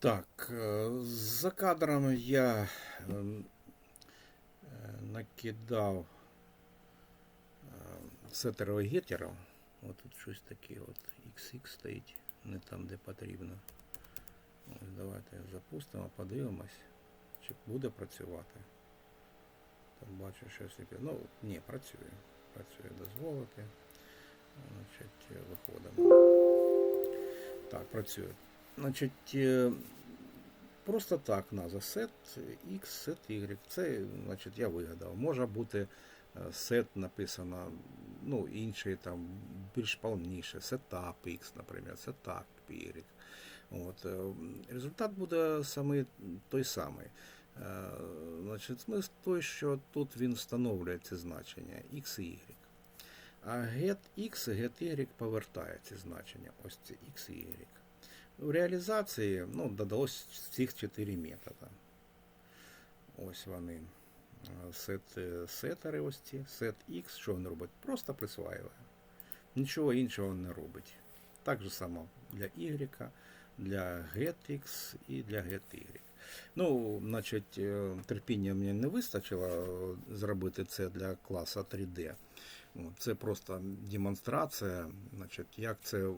Так, е, за кадром я ем, е, накидав е, сетерових гетерів. Ось тут щось таке от XX стоїть, не там, де потрібно. Ось давайте запустимо, подивимось, чи буде працювати. Так бачу, щось таке. Ну, ні, працює. Працює дозволити. Значить, виходимо. Так, працює. Значить, е, просто так назва set X, set Y. Це, значить, я вигадав. Може бути е, set написано, ну, інший там більш повніше, setup X, наприклад, setup Y. От, е, результат буде саме той самий. Е, Значить, смисл той, що тут він встановлює ці значення X і Y. А get X, get Y повертає ці значення. Ось ці X і Y. В реалізації ну, додалось цих чотири методи. Ось вони. Сет, сетери ось ці. Set X, що він робить? Просто присваює. Нічого іншого не робить. Так же само для Y, для getX і для getY. Ну, значить, е, терпіння мені не вистачило е, зробити це для класу 3D. Це просто демонстрація, значить, як це,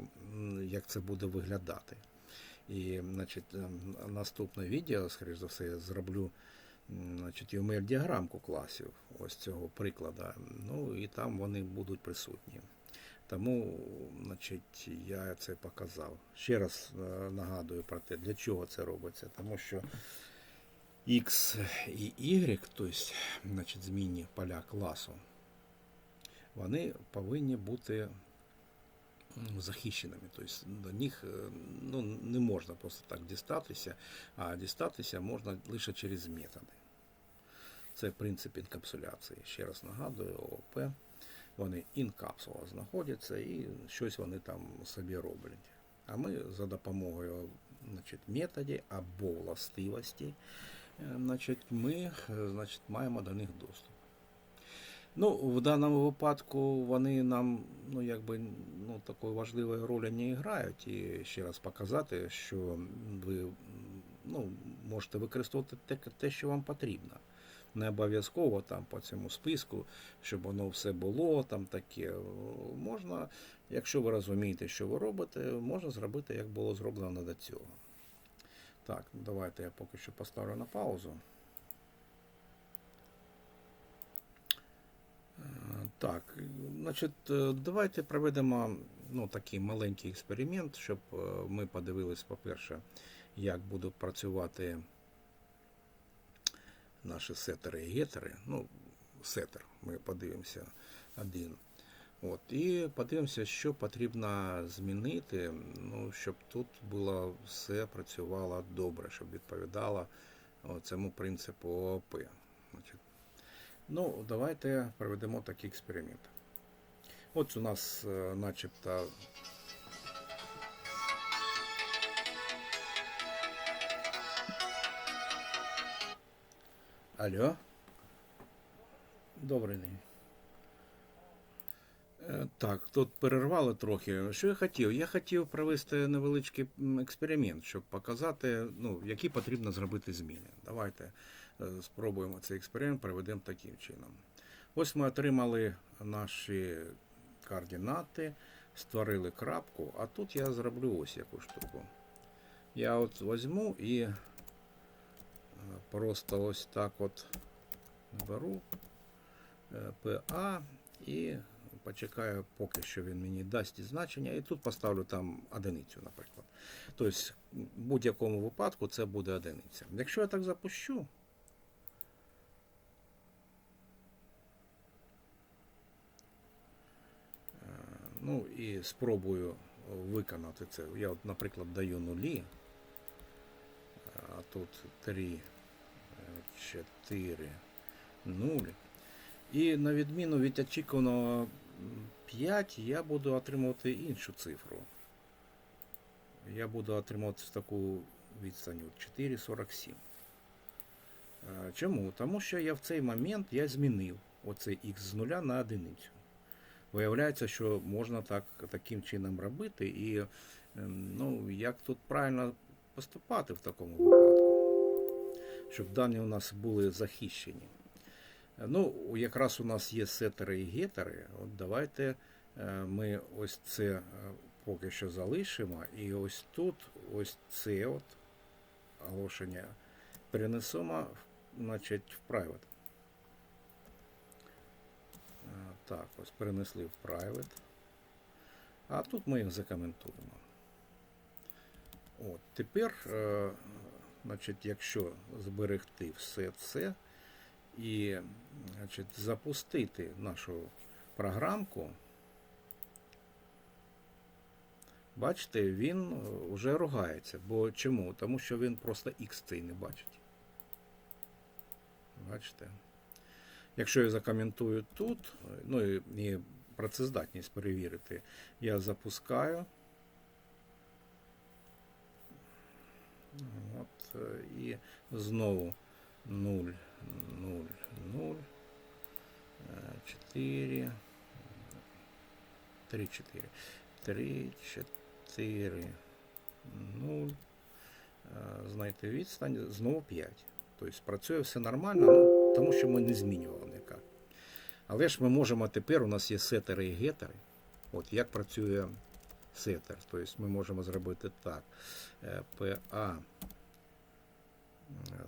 як це буде виглядати. І значить, е, наступне відео, скоріш за все, я зроблю значить, UML діаграмку класів ось цього прикладу. Ну і там вони будуть присутні. Тому значить, я це показав. Ще раз е, нагадую про те, для чого це робиться. Тому що X і Y, тобто значить, змінні поля класу, вони повинні бути захищеними. Тобто до них е, ну, не можна просто так дістатися, а дістатися можна лише через методи. Це принцип інкапсуляції. Ще раз нагадую, ООП. Вони інкапсула знаходяться і щось вони там собі роблять. А ми за допомогою значить, методів або властивостей, е, значить, ми е, значить, маємо до них доступ. Ну, в даному випадку вони нам ну, якби, ну, такої важливої ролі не грають. І ще раз показати, що ви ну, можете використовувати те, те, що вам потрібно. Не обов'язково там по цьому списку, щоб воно все було там таке. Можна, якщо ви розумієте, що ви робите, можна зробити, як було зроблено до цього. Так, давайте я поки що поставлю на паузу. Так, значить, е, давайте проведемо ну, такий маленький експеримент, щоб е, ми подивились, по-перше, як будуть працювати наші сетери і гетери. Ну, сетер, ми подивимося один. От, і подивимося, що потрібно змінити, ну, щоб тут було все працювало добре, щоб відповідало цьому принципу ООП. Значить, ну, давайте проведемо такий експеримент. От у нас е, начебто Алло. Добрий день. Е, Так, тут перервали трохи. Що я хотів? Я хотів провести невеличкий експеримент, щоб показати, ну, які потрібно зробити зміни. Давайте е, спробуємо цей експеримент, проведемо таким чином. Ось ми отримали наші координати, створили крапку, а тут я зроблю ось яку штуку. Я от візьму і е, просто ось так от беру е, PA і почекаю, поки що він мені дасть ті значення, і тут поставлю там одиницю, наприклад. Тобто, в будь-якому випадку це буде одиниця. Якщо я так запущу, е, ну і спробую виконати це. Я, от, наприклад, даю нулі, а тут 3, 4, 0. І на відміну від очікуваного 5, я буду отримувати іншу цифру. Я буду отримувати таку відстань 4,47. Е, Чому? Тому що я в цей момент я змінив оцей x з нуля на одиницю. Виявляється, що можна так, таким чином робити. І ем, ну, як тут правильно поступати в такому випадку, щоб дані у нас були захищені. Е, Ну, якраз у нас є сетери і гетери. От давайте е, ми ось це е, поки що залишимо. І ось тут, ось це от оголошення перенесемо значить, в private. Так, ось перенесли в private. А тут ми їх закоментуємо. От, тепер, значить, якщо зберегти все це і значить, запустити нашу програмку, бачите, він вже ругається. Бо чому? Тому що він просто X цей не бачить. Бачите? Якщо я закоментую тут, ну і, і працездатність перевірити, я запускаю. От, е, і знову 0, 0, 0, 4, 3, 4, 3, 4, 0. Знаєте, відстань, знову 5. Тобто працює все нормально, ну, тому що ми не змінювали ніяк. Але ж ми можемо тепер, у нас є сетери і гетери. От як працює сетер. Тобто ми можемо зробити так. Е, PA е,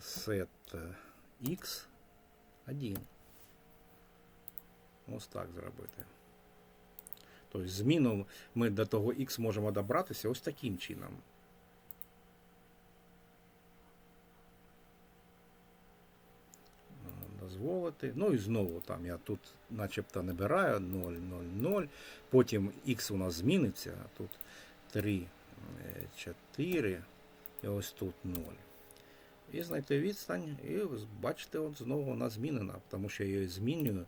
сет. Е, X1. Ось так зробити. Тобто, зміну ми до того X можемо добратися ось таким чином. Е, дозволити. Ну і знову там я тут начебто набираю 0, 0, 0. Потім X у нас зміниться. Тут 3, 4. Е, і ось тут 0. І знайти відстань, і бачите, от знову вона змінена, тому що я її змінюю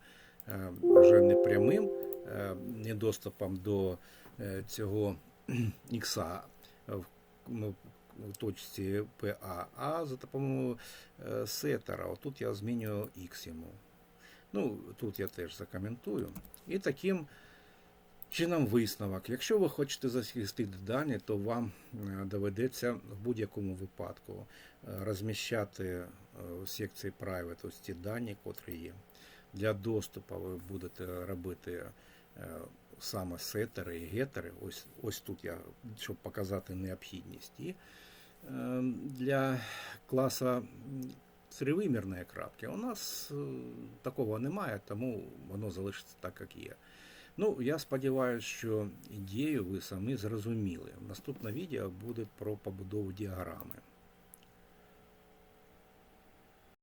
е, вже не прямим е, не доступом до е, цього ікса в ну, точці PA, а за допомогою сетера. Отут я змінюю X йому. Ну, тут я теж закоментую. І таким чином висновок. Якщо ви хочете захистити дані, то вам е, доведеться в будь-якому випадку е, розміщати е, у секції Private ось ці дані, котрі є. Для доступу ви будете робити саме сетери і гетери. Ось, ось тут я, щоб показати необхідність. І для класа тривимірної крапки у нас такого немає, тому воно залишиться так, як є. Ну, я сподіваюся, що ідею ви самі зрозуміли. Наступне відео буде про побудову діаграми.